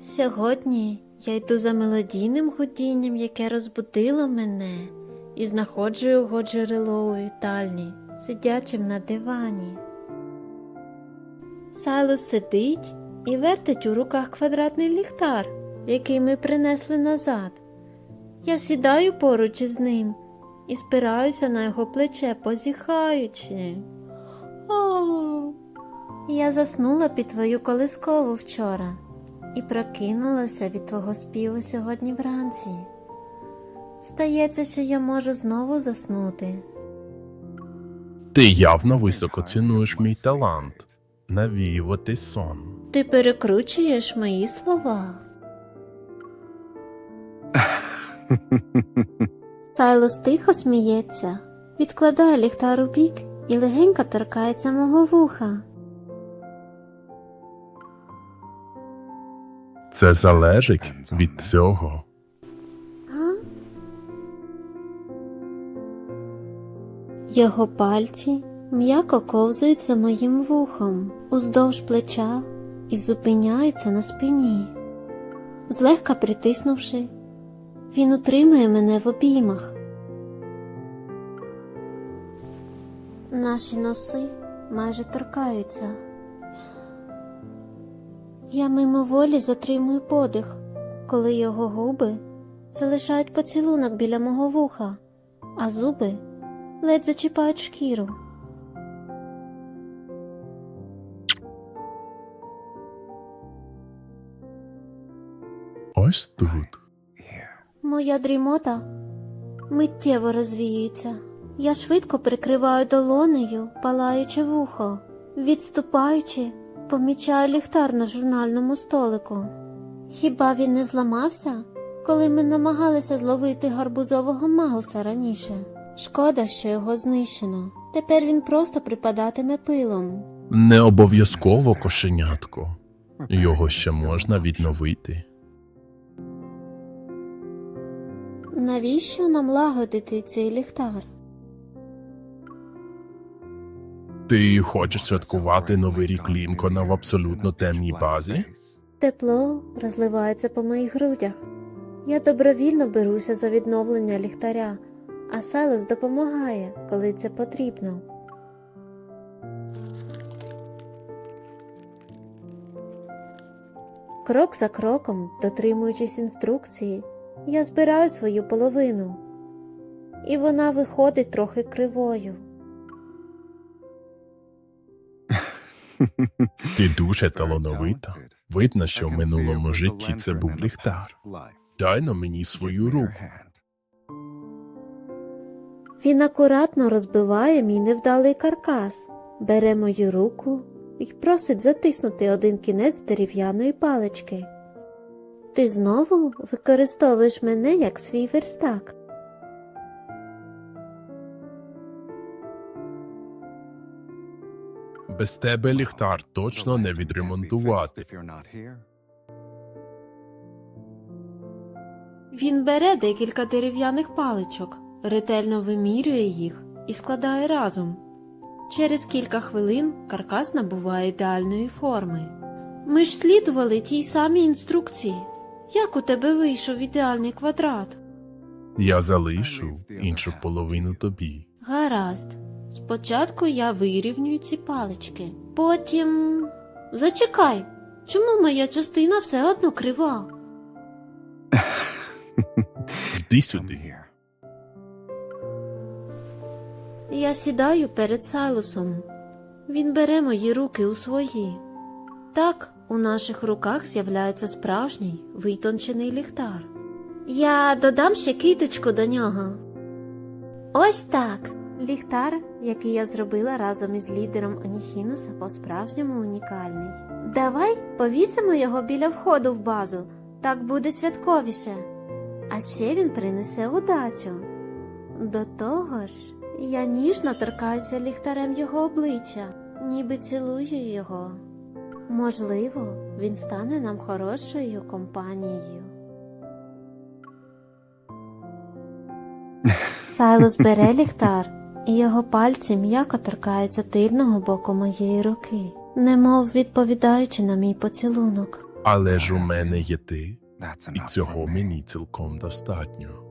Сьогодні я йду за мелодійним гудінням, яке розбудило мене, і знаходжу його джерело у вітальні, сидячим на дивані. Сайлус сидить і вертить у руках квадратний ліхтар, який ми принесли назад. Я сідаю поруч із ним і спираюся на його плече, позіхаючи. Я заснула під твою колискову вчора і прокинулася від твого співу сьогодні вранці. Здається, що я можу знову заснути. Ти явно високо цінуєш мій талант навіювати сон. Ти перекручуєш мої слова. Стайлос тихо сміється, відкладає ліхтар у бік і легенько торкається мого вуха. Це залежить від цього. Його пальці м'яко ковзають за моїм вухом уздовж плеча і зупиняються на спині. Злегка притиснувши, він утримує мене в обіймах. Наші носи майже торкаються. Я мимоволі затримую подих, коли його губи залишають поцілунок біля мого вуха, а зуби ледь зачіпають шкіру. Ось тут. Моя дрімота миттєво розвіюється. Я швидко прикриваю долонею, палаючи вухо, відступаючи, помічаю ліхтар на журнальному столику. Хіба він не зламався, коли ми намагалися зловити гарбузового магуса раніше? Шкода, що його знищено. Тепер він просто припадатиме пилом. Не обов'язково кошенятко. Його ще можна відновити. Навіщо нам лагодити цей ліхтар? Ти хочеш святкувати новий рік Лінкона в абсолютно темній базі? Тепло розливається по моїх грудях. Я добровільно беруся за відновлення ліхтаря, а Сайлос допомагає, коли це потрібно. Крок за кроком, дотримуючись інструкції, я збираю свою половину, і вона виходить трохи кривою. Ти дуже талановита. Видно, що в минулому житті це був ліхтар. Дай на мені свою руку. Він акуратно розбиває мій невдалий каркас, бере мою руку і просить затиснути один кінець дерев'яної палички. Ти знову використовуєш мене як свій верстак. Без тебе ліхтар точно не відремонтувати. Він бере декілька дерев'яних паличок, ретельно вимірює їх і складає разом. Через кілька хвилин каркас набуває ідеальної форми. Ми ж слідували тій самій інструкції. Як у тебе вийшов ідеальний квадрат? Я залишу іншу половину тобі. Гаразд. Спочатку я вирівнюю ці палички. Потім. Зачекай. Чому моя частина все одно крива? Йди сюди. Я сідаю перед Сайлусом. Він бере мої руки у свої. Так у наших руках з'являється справжній витончений ліхтар. Я додам ще киточку до нього. Ось так. Ліхтар, який я зробила разом із лідером Оніхінуса, по-справжньому унікальний. Давай повісимо його біля входу в базу, так буде святковіше. А ще він принесе удачу. До того ж, я ніжно торкаюся ліхтарем його обличчя, ніби цілую його. Можливо, він стане нам хорошою компанією. Сайлос бере ліхтар, і його пальці м'яко торкаються тильного боку моєї руки, немов відповідаючи на мій поцілунок. Але ж у мене є ти, і цього мені цілком достатньо.